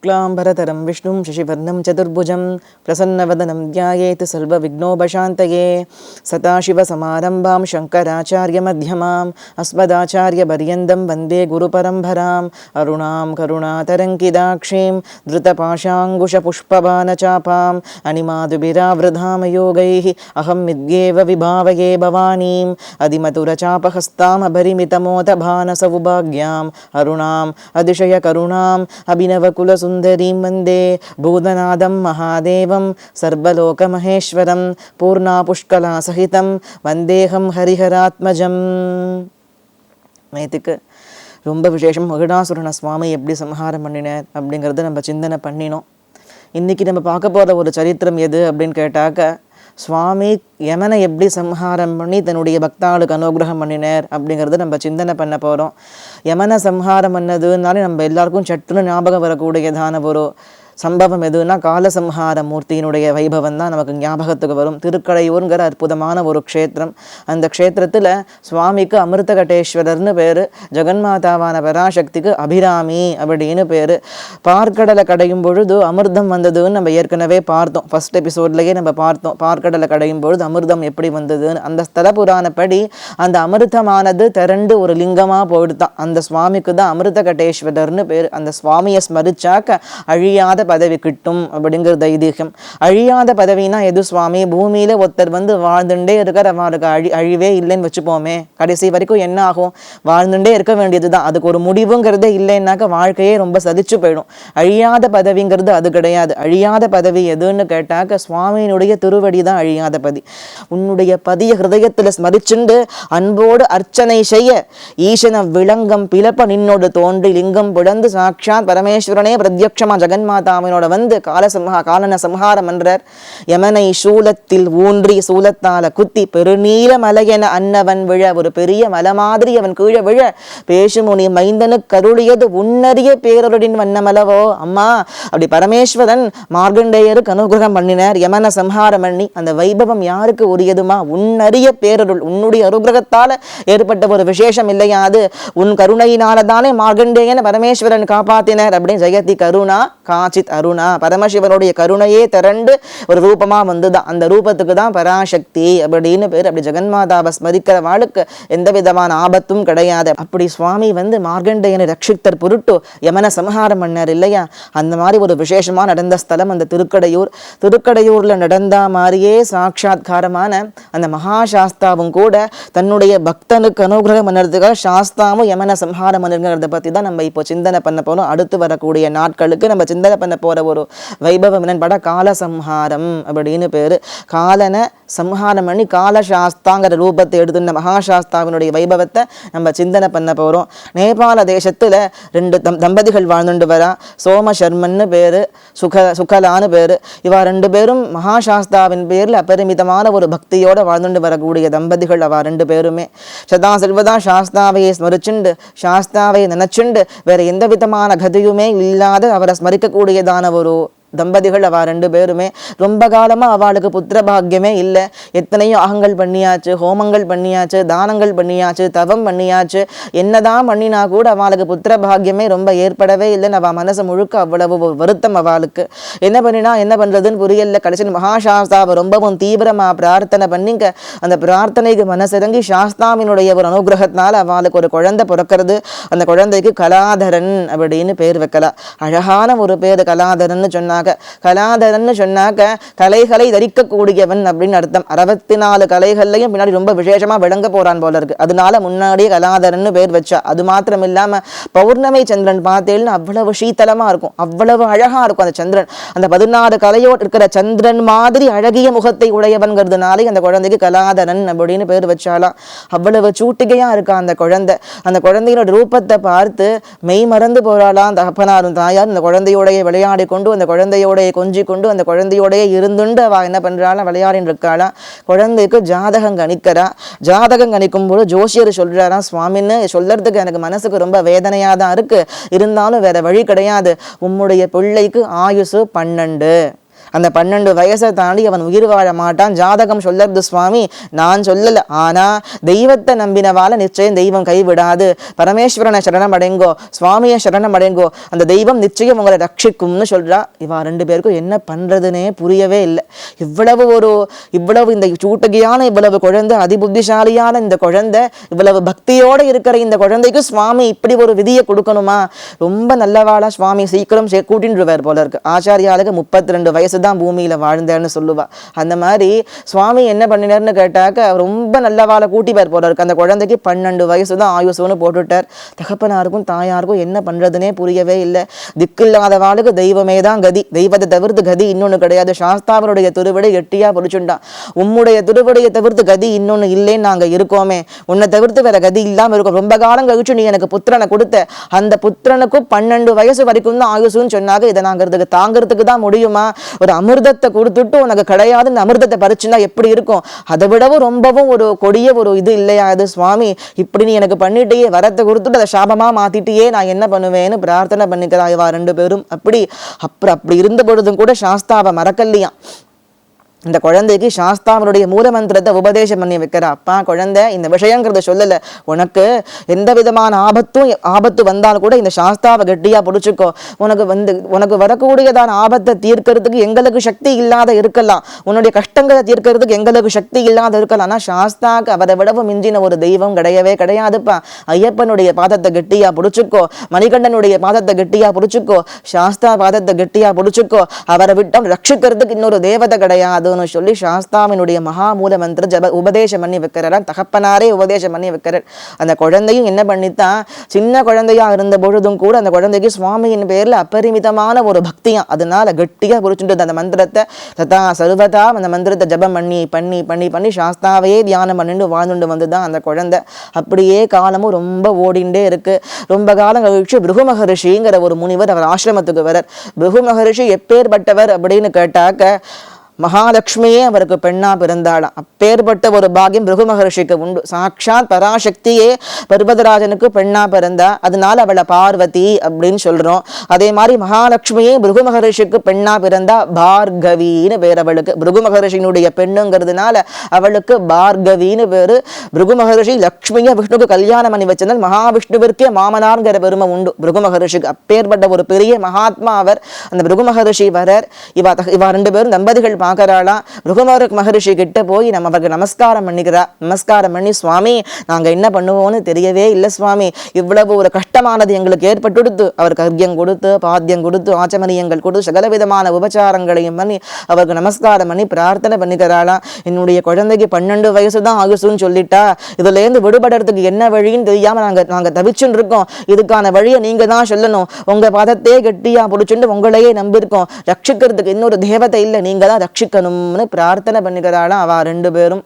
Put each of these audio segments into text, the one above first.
शुक्लाम्बरतरं विष्णुं शशिवर्णं, चतुर्भुजं, प्रसन्नवदनं ध्यायेत् सर्वविघ्नोपशान्तये। सदाशिवसमारम्भां शङ्कराचार्यमध्यमाम् अस्मदाचार्यपर्यन्तं वंदे गुरुपरम्पराम्, अरुणां करुणातरङ्किदाक्षीं धृतपाशाङ्कुशपुष्पबाणचापाम् अनिमादुभिरावृधामयोगैः, अहं विद्येव विभावये भवानीम् अधिमधुरचापहस्तामभरिमितमोदभानसौभाग्याम् अरुणाम्, अतिशयकरुणाम् अभिनवकुलसुन्दरीं वन्दे भूतनादं महादेवं सर्वलोकमहेश्वरं पूर्णापुष्कलासहितं वन्देऽहं हरिहरात्मजम् நேற்றுக்கு ரொம்ப விசேஷம் மகுடாசுரன சுவாமி எப்படி சம்ஹாரம் பண்ணினார் அப்படிங்கிறத நம்ம சிந்தனை பண்ணினோம் இன்றைக்கி நம்ம பார்க்க போகிற ஒரு சரித்திரம் எது அப்படின்னு கேட்டாக்க சுவாமி யமனை எப்படி சம்ஹாரம் பண்ணி தன்னுடைய பக்தாளுக்கு அனுகிரகம் பண்ணினார் அப்படிங்கிறத நம்ம சிந்தனை பண்ண போகிறோம் யமனை சம்ஹாரம் பண்ணதுனாலே நம்ம எல்லாருக்கும் சட்டுன்னு ஞாபகம் வரக்கூடியதான ஒரு சம்பவம் எதுன்னா காலசம்ஹார மூர்த்தியினுடைய வைபவம் தான் நமக்கு ஞாபகத்துக்கு வரும். திருக்கடையூருங்கிற அற்புதமான ஒரு க்ஷேத்திரம். அந்த க்ஷேத்திரத்தில் சுவாமிக்கு அமிர்தகட்டேஸ்வரர்னு பேர் ஜெகன்மாதாவான பராசக்திக்கு அபிராமி அப்படின்னு பேர். பார்க்கடலை கடையும் பொழுது அமிர்தம் வந்ததுன்னு நம்ம ஏற்கனவே பார்த்தோம். ஃபஸ்ட் எபிசோட்லேயே நம்ம பார்த்தோம். பார்க்கடலை கடையும் பொழுது அமிர்தம் எப்படி வந்ததுன்னு. அந்த ஸ்தல புராணப்படி அந்த அமிர்தமானது திரண்டு ஒரு லிங்கமாக போயிடுதான். அந்த சுவாமிக்கு தான் அமிர்தகட்டேஸ்வரர்னு பேர். அந்த சுவாமியை ஸ்மரிச்சாக்க அழியாத பதவி கிட்டும் அப்படிங்கிறது ஐதீகம். அழியாத பதவினா எது சுவாமி? பூமியில ஒருத்தர் வந்து வாழ்ந்துட்டே இருக்கிற அவருக்கு அழி அழிவே இல்லைன்னு வச்சுப்போமே. கடைசி வரைக்கும் என்ன ஆகும்? வாழ்ந்துட்டே இருக்க வேண்டியது தான் அதுக்கு ஒரு முடிவுங்கிறதே இல்லைன்னாக்க வாழ்க்கையே ரொம்ப சதிச்சு போயிடும். அழியாத பதவிங்கிறது அது கிடையாது. அழியாத பதவி எதுன்னு கேட்டாக்க சுவாமியினுடைய திருவடி தான் அழியாத பதி. உன்னுடைய பதிய ஹிருதயத்தில் ஸ்மரிச்சுண்டு அன்போடு அர்ச்சனை செய்ய ஈசன விளங்கம் பிளப்ப நின்னோடு தோன்றி லிங்கம் பிளந்து சாட்சாத் பரமேஸ்வரனே பிரத்யக்ஷமா ஜெகன்மாதாவினோட வந்து கால சம்ஹா காலன சம்ஹாரம் என்றார். யமனை சூலத்தில் ஊன்றி சூலத்தால குத்தி பெருநீல மலையென அன்னவன் விழ ஒரு பெரிய மலை மாதிரி அவன் கீழே விழ பேசுமுனி மைந்தனு கருளியது உன்னறிய பேரருடின் வண்ணமலவோ? அம்மா அப்படி பரமேஸ்வரன் மார்கண்டேயருக்கு அனுகிரகம் பண்ணினார். யமன சம்ஹாரம் பண்ணி அந்த வைபவம் யாருக்கு உரியதுமா? உன்னறிய பேரருள் உன்னுடைய அனுகிரகத்தால ஏற்பட்ட ஒரு விசேஷம் இல்லையா அது? உன் கருணையினால தானே மார்கண்டேயன பரமேஸ்வரன் காப்பாத்தினர் அப்படின்னு ஜெயதி கருணா காச்சித் அருணா. பரமசிவனுடைய கருணையே திரண்டு ஒரு ரூபமா வந்துதான் அந்த ரூபத்துக்கு தான் பராசக்தி அப்படின்னு பேர். அப்படி ஜெகன்மாதாவை ஸ்மரிக்கிற வாழ்க்கு எந்த விதமான ஆபத்தும் கிடையாது. அப்படி சுவாமி வந்து மார்கண்டையனை ரட்சித்தர் பொருட்டு யமன சம்ஹாரம் பண்ணார் இல்லையா? அந்த மாதிரி ஒரு விசேஷமா நடந்த ஸ்தலம் அந்த திருக்கடையூர். திருக்கடையூர்ல நடந்த மாதிரியே சாட்சாத்காரமான அந்த மகாசாஸ்தாவும் கூட தன்னுடைய பக்தனுக்கு அனுகிரகம் பண்ணுறதுக்காக சாஸ்தாவும் யமன சம்ஹாரம் பண்ணுங்கிறத பற்றி தான் நம்ம இப்போ சிந்தனை பண்ண போறோம். அடுத்து வரக்கூடிய நாட்களுக்கு நம்ம சிந்தனை பண்ண போகிற ஒரு வைபவம் என்னன்னு பார்த்தா கால சம்ஹாரம் அப்படின்னு பேர். காலனை சம்ஹாரம் பண்ணி காலசாஸ்தாங்கிற ரூபத்தை எடுத்துன மகாசாஸ்தாவினுடைய வைபவத்தை நம்ம சிந்தனை பண்ண போகிறோம் நேபாள தேசத்தில் ரெண்டு தம் தம்பதிகள் வாழ்ந்துட்டு வரா. சோம சர்மன்னு பேர் சுக சுகலான்னு பேர். இவா ரெண்டு பேரும் மகாசாஸ்தாவின் பேரில் அபரிமிதமான ஒரு பக்தியோடு வாழ்ந்துட்டு வரக்கூடிய தம்பதிகள் அவா ரெண்டு பேருமே. சதா செல்வதா சாஸ்தாவையை ஸ்மரிச்சுண்டு சாஸ்தாவை நினைச்சுண்டு வேற எந்த விதமான கதியுமே இல்லாத அவரை ஸ்மரிக்கக்கூடிய ஒரு தம்பதிகள் அவள் ரெண்டு பேருமே ரொம்ப காலமாக அவளுக்கு புத்திர பாக்கியமே இல்லை. எத்தனையோ அகங்கள் பண்ணியாச்சு ஹோமங்கள் பண்ணியாச்சு தானங்கள் பண்ணியாச்சு தவம் பண்ணியாச்சு. என்னதான் பண்ணினா கூட அவளுக்கு புத்திர பாக்கியமே ரொம்ப ஏற்படவே இல்லைன்னு அவள் மனசு முழுக்க அவ்வளவு வருத்தம் அவளுக்கு. என்ன பண்ணினா என்ன பண்ணுறதுன்னு புரியல. கடைசியில் மகாசாஸ்தாவை ரொம்பவும் தீவிரமாக பிரார்த்தனை பண்ணிங்க. அந்த பிரார்த்தனைக்கு மனசிறங்கி சாஸ்தாவினுடைய ஒரு அனுகிரகத்தினால் அவளுக்கு ஒரு குழந்தை பிறக்கிறது. அந்த குழந்தைக்கு கலாதரன் அப்படின்னு பேர் வைக்கலாம். அழகான ஒரு பேர் கலாதரன்னு சொன்னாங்க. கலாதரன்னு சொன்னாக்க கலைகளை தரிக்கக்கூடியவன் அப்படின்னு அர்த்தம். அறுபத்தி நாலு கலைகள்லையும் பின்னாடி ரொம்ப விசேஷமா விளங்க போறான் போல இருக்கு. அதனால முன்னாடியே கலாதரன்னு பேர் வச்சா. அது மாத்திரம் இல்லாம பௌர்ணமி சந்திரன் பார்த்தேன்னு அவ்வளவு சீத்தலமா இருக்கும். அவ்வளவு அழகா இருக்கும் அந்த சந்திரன். அந்த பதினாறு கலையோடு இருக்கிற சந்திரன் மாதிரி அழகிய முகத்தை உடையவன்கிறதுனாலே அந்த குழந்தைக்கு கலாதரன் அப்படின்னு பேர் வச்சாலாம். அவ்வளவு சூட்டிகையா இருக்கா அந்த குழந்தை. அந்த குழந்தையோட ரூபத்தை பார்த்து மெய் மறந்து அந்த தகப்பனாரும் தாயார். அந்த குழந்தையோடைய விளையாடி கொண்டு அந்த குழந்தை குழந்தையோடைய கொஞ்சி கொண்டு அந்த குழந்தையோடைய இருந்துண்டு. அவள் என்ன பண்ணுறாளா விளையாடின்னு இருக்காளா? குழந்தைக்கு ஜாதகம் கணிக்கிறா. ஜாதகம் கணிக்கும் போது ஜோசியர் சொல்கிறாராம் சுவாமின்னு சொல்கிறதுக்கு எனக்கு மனசுக்கு ரொம்ப வேதனையாக தான் இருக்குது இருந்தாலும் வேறு வழி கிடையாது. உம்முடைய பிள்ளைக்கு ஆயுசு பன்னெண்டு. அந்த பன்னெண்டு வயசை தாண்டி அவன் உயிர் வாழ மாட்டான். ஜாதகம் சொல்லறது சுவாமி நான் சொல்லல. ஆனா தெய்வத்தை நம்பினவால நிச்சயம் தெய்வம் கைவிடாது. பரமேஸ்வரனை சரணம் அடைங்கோ சுவாமியை சரணம் அடைங்கோ அந்த தெய்வம் நிச்சயம் உங்களை ரட்சிக்கும்னு சொல்றா. இவா ரெண்டு பேருக்கும் என்ன பண்றதுனே புரியவே இல்லை. இவ்வளவு ஒரு இவ்வளவு இந்த சூட்டகியான இவ்வளவு குழந்தை அதிபுத்திசாலியான இந்த குழந்தை இவ்வளவு பக்தியோட இருக்கிற இந்த குழந்தைக்கு சுவாமி இப்படி ஒரு விதியை கொடுக்கணுமா? ரொம்ப நல்லவாளா சுவாமி. சீக்கிரம் கூட்டின்றுவார் போல இருக்கு. ஆச்சாரியாளுக்கு முப்பத்தி ரெண்டு வயசு தான் பூமியில் வாழ்ந்தேன்னு சொல்லுவா. அந்த மாதிரி சுவாமி என்ன பண்ணினார்னு கேட்டாக்க ரொம்ப நல்ல வாழை போல இருக்கு அந்த குழந்தைக்கு பன்னெண்டு வயசு தான் ஆயுசுன்னு போட்டுட்டார். தகப்பனாருக்கும் தாயாருக்கும் என்ன பண்ணுறதுனே புரியவே இல்லை. திக்கில்லாதவாளுக்கு தெய்வமே தான் கதி. தெய்வத்தை தவிர்த்து கதி இன்னொன்னு கிடையாது. சாஸ்தாவனுடைய திருவிடை எட்டியா பொறிச்சுண்டான் உம்முடைய திருவிடையை தவிர்த்து கதி இன்னொன்னு இல்லைன்னு நாங்கள் இருக்கோமே. உன்னை தவிர்த்து வேற கதி இல்லாம இருக்கும். ரொம்ப காலம் கழிச்சு நீ எனக்கு புத்திரனை கொடுத்த. அந்த புத்திரனுக்கும் பன்னெண்டு வயசு வரைக்கும் தான் ஆயுசுன்னு சொன்னாங்க. இதை நாங்க இதுக்கு தாங்கிறதுக்கு தான் முடியுமா? ஒரு அமிர்தத்தை கொடுத்துட்டு உனக்கு கிடையாது இந்த அமிர்தத்தை பறிச்சுன்னா எப்படி இருக்கும்? அதை விடவும் ரொம்பவும் ஒரு கொடிய ஒரு இது இல்லையா அது சுவாமி? இப்படி நீ எனக்கு பண்ணிட்டேயே வரத்தை கொடுத்துட்டு அதை சாபமாக மாத்திட்டியே நான் என்ன பண்ணுவேன்னு பிரார்த்தனை பண்ணிக்கிறாய்வா ரெண்டு பேரும். அப்படி அப்புறம் அப்படி இருந்த பொழுதும் கூட சாஸ்தாவை மறக்கலையாம். இந்த குழந்தைக்கு சாஸ்தாவனுடைய மூலமந்திரத்தை உபதேசம் பண்ணி வைக்கிற. அப்பா குழந்தை இந்த விஷயங்கிறத சொல்லல. உனக்கு எந்த விதமான ஆபத்தும் ஆபத்து வந்தாலும் கூட இந்த சாஸ்தாவை கெட்டியா பிடிச்சிக்கோ. உனக்கு வந்து உனக்கு வரக்கூடியதான ஆபத்தை தீர்க்கறதுக்கு எங்களுக்கு சக்தி இல்லாத இருக்கலாம். உன்னுடைய கஷ்டங்களை தீர்க்கறதுக்கு எங்களுக்கு சக்தி இல்லாத இருக்கலாம். ஆனா சாஸ்தாக்கு அவரை விடவும் மிஞ்சின ஒரு தெய்வம் கிடையவே கிடையாதுப்பா. ஐயப்பனுடைய பாதத்தை கெட்டியா பிடிச்சிக்கோ. மணிகண்டனுடைய பாதத்தை கெட்டியா பிடிச்சிக்கோ. சாஸ்தா பாதத்தை கெட்டியா பிடிச்சிக்கோ. அவரை விட்டம் ரட்சிக்கிறதுக்கு இன்னொரு தேவதை கிடையாது. கிடையாதுன்னு சொல்லி சாஸ்தாவினுடைய மகாமூல மந்திர ஜப உபதேசம் பண்ணி வைக்கிறாராம் தகப்பனாரே உபதேசம் பண்ணி வைக்கிறார். அந்த குழந்தையும் என்ன பண்ணித்தான் சின்ன குழந்தையா இருந்த பொழுதும் கூட அந்த குழந்தைக்கு சுவாமியின் பேர்ல அப்பரிமிதமான ஒரு பக்தியா அதனால கெட்டியாக குறிச்சுட்டு அந்த மந்திரத்தை சதா சர்வதா அந்த மந்திரத்தை ஜபம் பண்ணி பண்ணி பண்ணி பண்ணி சாஸ்தாவையே தியானம் பண்ணிட்டு வாழ்ந்துட்டு வந்துதான் அந்த குழந்தை. அப்படியே காலமும் ரொம்ப ஓடிண்டே இருக்கு. ரொம்ப காலம் கழிச்சு பிருகு மகரிஷிங்கிற ஒரு முனிவர் அவர் ஆசிரமத்துக்கு வரார் பிருகு மகரிஷி எப்பேற்பட்டவர் அப்படின்னு கேட்டாக்க மகாலட்சுமியே அவருக்கு பெண்ணா பிறந்தாளாம். அப்பேற்பட்ட ஒரு பாக்கியம் பிருகு மகர்ஷிக்கு உண்டு. சாட்சாத் பராசக்தியே பர்வதராஜனுக்கு பெண்ணா பிறந்தா அதனால அவளை பார்வதி அப்படின்னு சொல்றோம். அதே மாதிரி மகாலட்சுமியே பிருகு மகர்ஷிக்கு பெண்ணா பிறந்தா பார்கவின்னு பேர் அவளுக்கு. பிருகு மகர்ஷியினுடைய பெண்ணுங்கிறதுனால அவளுக்கு பார்கவின்னு பேரு. பிருகு மகர்ஷி லக்ஷ்மியை விஷ்ணுக்கு கல்யாணம் பண்ணி வச்சதால் மகாவிஷ்ணுவிற்கே மாமனார்ங்கிற பெருமை உண்டு. பிருகு மகர்ஷிக்கு அப்பேற்பட்ட ஒரு பெரிய மகாத்மா அவர். அந்த பிருகு மகர்ஷி வரர் இவா இவா ரெண்டு பேரும் தம்பதிகள் பார்க்கறாளாம் பிருகுமர மகரிஷி கிட்ட போய் நம்ம அவருக்கு நமஸ்காரம் பண்ணிக்கிறா. நமஸ்காரம் பண்ணி சுவாமி நாங்க என்ன பண்ணுவோம்னு தெரியவே இல்லை சுவாமி. இவ்வளவு ஒரு கஷ்டமானது எங்களுக்கு ஏற்பட்டுடுத்து. அவருக்கு அர்க்கியம் கொடுத்து பாத்தியம் கொடுத்து ஆச்சமரியங்கள் கொடுத்து சகல விதமான உபச்சாரங்களையும் பண்ணி அவருக்கு நமஸ்காரம் பண்ணி பிரார்த்தனை பண்ணிக்கிறாளாம் என்னுடைய குழந்தைக்கு பன்னெண்டு வயசு தான் ஆகுசுன்னு சொல்லிட்டா. இதுல இருந்து விடுபடுறதுக்கு என்ன வழின்னு தெரியாம நாங்க நாங்க தவிச்சுன்னு இருக்கோம். இதுக்கான வழியை நீங்க தான் சொல்லணும். உங்க பதத்தையே கெட்டியா பிடிச்சுட்டு உங்களையே நம்பியிருக்கோம். ரட்சிக்கிறதுக்கு இன்னொரு தேவதை இல்லை. நீங்க தான் ரட்சிக்கணும்னு பிரார்த்தனை பண்ணிக்கிறாளாம் அவள் ரெண்டு பேரும்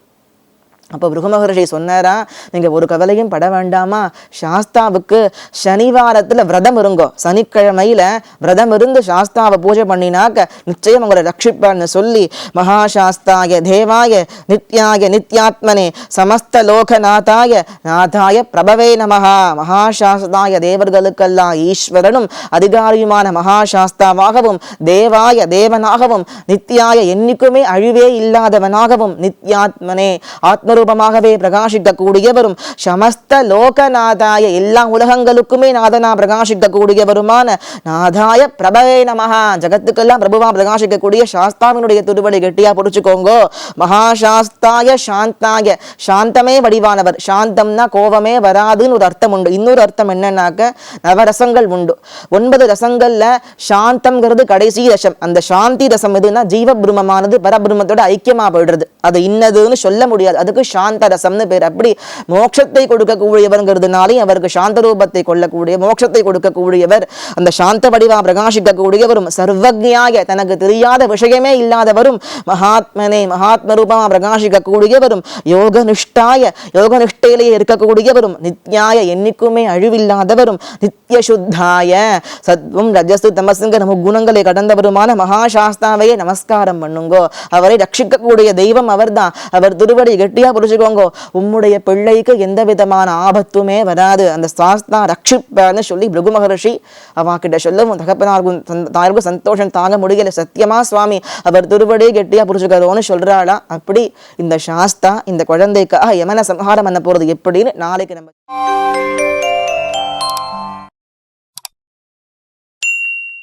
அப்போ பிருகமகர்ஷி சொன்னாரா நீங்க ஒரு கவலையும் பட வேண்டாமா? சாஸ்தாவுக்கு சனிவாரத்துல விரதம் இருங்கோ. சனிக்கிழமையில விரதம் இருந்து சாஸ்தாவை பூஜை பண்ணினாக்க நிச்சயம் உங்களை ரட்சிப்பான்னு சொல்லி மகாசாஸ்தாய தேவாய நித்யாய நித்யாத்மனே சமஸ்த லோகநாதாய நாதாய பிரபவே நமஹா. மகாசாஸ்தாய தேவர்களுக்கெல்லாம் ஈஸ்வரனும் அதிகாரியுமான மகாசாஸ்தாவாகவும் தேவாய தேவனாகவும் நித்யாய என்னைக்குமே அழிவே இல்லாதவனாகவும் நித்யாத்மனே. ஆத்மரு ரூபமாகவே பிரகாசிக்கக்கூடியவரும் சமஸ்த லோகநாதாய எல்லா உலகங்களுக்குமே நாதனா பிரகாசிக்கக்கூடியவருமான நாதாய பிரபவே நமஹா ஜகத்துக்கெல்லாம் பிரபுவா பிரகாசிக்கக்கூடிய சாஸ்தாவினுடைய திருவடி கெட்டியா பிடிச்சுக்கோங்கோ. மகாசாஸ்தாய சாந்தாய. சாந்தமே வடிவானவர். சாந்தம்னா கோபமே வராதுன்னு ஒரு அர்த்தம் உண்டு. இன்னொரு அர்த்தம் என்னன்னாக்க நவரசங்கள் உண்டு. ஒன்பது ரசங்கள்ல சாந்தம்ங்கிறது கடைசி ரசம். அந்த சாந்தி ரசம் எதுனா ஜீவபிரமமானது பரபிரமத்தோட ஐக்கியமா போயிடுறது. அது இன்னதுன்னு சொல்ல முடியாது. அதுக்கு சாந்த ரசம்னு பேர். அப்படி மோட்சத்தை கொடுக்கக்கூடியவர்ங்கிறதுனாலே அவருக்கு சாந்த ரூபத்தை கொள்ளக்கூடிய மோட்சத்தை கொடுக்கக்கூடியவர் அந்த சாந்த வடிவா பிரகாசிக்கக்கூடியவரும் சர்வஜ்ஞாய தனக்கு தெரியாத விஷயமே இல்லாதவரும் மகாத்மனே மகாத்ம ரூபமா பிரகாசிக்கக்கூடியவரும் யோக நிஷ்டாய யோக நிஷ்டையிலேயே இருக்கக்கூடியவரும் நித்யாய என்னைக்குமே அழிவில்லாதவரும் நித்ய சுத்தாய சத்வம் ரஜசு தமசுங்கிற குணங்களை கடந்தவருமான மகாசாஸ்தாவையே நமஸ்காரம் பண்ணுங்கோ. அவரை ரட்சிக்கக்கூடிய தெய்வம் அவர்தான். அவர் திருவடி கெட்டியா புரிஞ்சுக்கோங்க. உம்முடைய பிள்ளைக்கு எந்த விதமான ஆபத்துமே வராது. அந்த சாஸ்தா ரட்சிப்பார்னு சொல்லி பிருகு மகர்ஷி அவா கிட்ட சொல்லவும் தகப்பனாருக்கும் தாருக்கும் தாயாருக்கும் சந்தோஷம் தாங்க முடியல. சத்தியமா சுவாமி அவர் திருவடி கெட்டியா புரிஞ்சுக்கிறோன்னு சொல்றாளா. அப்படி இந்த சாஸ்தா இந்த குழந்தைக்காக யமன சம்ஹாரம் பண்ண போறது எப்படின்னு நாளைக்கு நம்ம